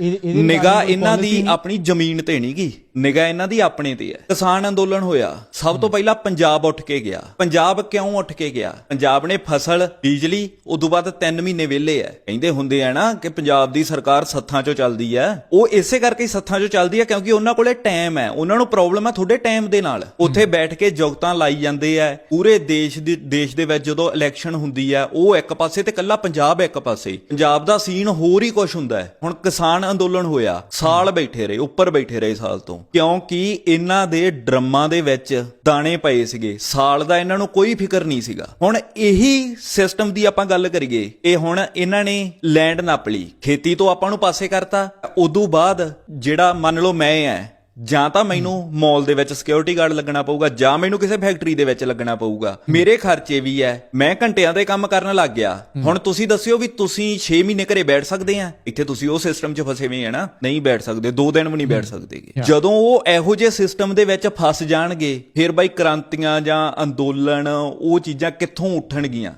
ਕੋਈ ਇਹਨਾਂ ਦੀ? ਆਪਣੀ ਜ਼ਮੀਨ ਤੇ ਨਹੀਂ ਗੀ ਨਿਗਾਹ ਇਹਨਾਂ ਦੀ ਆਪਣੇ ਤੇ ਹੈ। ਕਿਸਾਨ ਅੰਦੋਲਨ ਹੋਇਆ। ਸਭ ਤੋਂ ਪਹਿਲਾਂ ਪੰਜਾਬ ਉੱਠ ਕੇ ਗਿਆ। ਪੰਜਾਬ ਕਿਉਂ ਉੱਠ ਕੇ ਗਿਆ? ਪੰਜਾਬ ਨੇ ਫਸਲ, ਬਿਜਲੀ, ਉਦੋਂ ਬਾਅਦ 3 ਮਹੀਨੇ ਵਿਹਲੇ ਐ ਕਹਿੰਦੇ ਹੁੰਦੇ ਆ ਨਾ ਕਿ ਪੰਜਾਬ ਦੀ ਸਰਕਾਰ ਸੱਥਾਂ 'ਚੋਂ ਚੱਲਦੀ ਐ ਉਹ ਇਸੇ ਕਰਕੇ ਸੱਥਾਂ 'ਚੋਂ ਚੱਲਦੀ ਐ ਕਿਉਂਕਿ ਉਹਨਾਂ ਕੋਲੇ ਟਾਈਮ ਐ ਉਹਨਾਂ ਨੂੰ ਪ੍ਰੋਬਲਮ ਐ ਤੁਹਾਡੇ ਟਾਈਮ ਦੇ ਨਾਲ। ਉੱਥੇ ਬੈਠ ਕੇ ਜੁਗਤਾਂ ਲਾਈ ਜਾਂਦੇ ਐ ਪੂਰੇ ਦੇਸ਼ ਦੀ, ਦੇਸ਼ ਦੇ ਵਿੱਚ ਜਦੋਂ ਇਲੈਕਸ਼ਨ ਹੁੰਦੀ ਐ ਉਹ ਇੱਕ ਪਾਸੇ ਤੇ ਕੱਲਾ ਪੰਜਾਬ ਇੱਕ ਪਾਸੇ। ਪੰਜਾਬ ਦਾ ਸੀਨ ਹੋਰ ਹੀ ਕੁਝ ਹੁੰਦਾ ਹੈ। ਹੁਣ ਕਿਸਾਨ ਅੰਦੋਲਨ ਹੋਇਆ। ਸਾਲ ਬੈਠੇ ਰਹੇ, ਉੱਪਰ ਬੈਠੇ ਰਹੇ ਸਾਲ ਤੋਂ। ਕਿਉਂਕਿ ਇਹਨਾਂ ਦੇ ਡਰਮਾਂ ਦੇ ਵਿੱਚ ਦਾਣੇ ਪਏ ਸੀਗੇ। ਸਾਲ ਦਾ ਇਹਨਾਂ ਨੂੰ ਕੋਈ ਫਿਕਰ ਨਹੀਂ ਸੀਗਾ। ਹੁਣ ਇਹੀ ਸਿਸਟਮ ਦੀ ਆਪਾਂ ਗੱਲ ਕਰੀਏ, ਇਹ ਹੁਣ ਇਹਨਾਂ ਨੇ ਲੈਂਡ ਨਾਪ ਲਈ। ਖੇਤੀ ਤੋਂ ਆਪਾਂ ਨੂੰ ਪਾਸੇ ਕਰਤਾ। ਉਦੋਂ ਬਾਅਦ ਜਿਹੜਾ ਮੰਨ ਲਓ ਮੈਂ ਐ ਜਾਂ ਤਾਂ ਮੈਨੂੰ ਮਾਲ ਦੇ ਵਿੱਚ ਸਿਕਿਉਰਿਟੀ ਗਾਰਡ ਲੱਗਣਾ ਪਊਗਾ ਜਾਂ ਮੈਨੂੰ ਕਿਸੇ ਫੈਕਟਰੀ ਦੇ ਵਿੱਚ ਲੱਗਣਾ ਪਊਗਾ। ਮੇਰੇ ਖਰਚੇ ਵੀ ਐ। ਮੈਂ ਘੰਟਿਆਂ ਦੇ ਕੰਮ ਕਰਨ ਲੱਗ ਗਿਆ। ਹੁਣ ਤੁਸੀਂ ਦੱਸਿਓ ਵੀ ਤੁਸੀਂ 6 ਮਹੀਨੇ ਘਰੇ ਬੈਠ ਸਕਦੇ ਆ ਇੱਥੇ ਤੁਸੀਂ ਉਹ ਸਿਸਟਮ 'ਚ ਫਸੇ ਹੋਏ ਆ ਨਾ। ਨਹੀਂ ਬੈਠ ਸਕਦੇ 2 ਦਿਨ ਵੀ ਨਹੀਂ ਬੈਠ ਸਕਦੇਗੇ ਜਦੋਂ ਉਹ ਇਹੋ ਜਿਹੇ ਸਿਸਟਮ ਦੇ ਵਿੱਚ ਫਸ ਜਾਣਗੇ ਫਿਰ ਬਾਈ ਕ੍ਰਾਂਤੀਆਂ ਜਾਂ ਅੰਦੋਲਨ ਉਹ ਚੀਜ਼ਾਂ ਕਿੱਥੋਂ ਉੱਠਣਗੀਆਂ?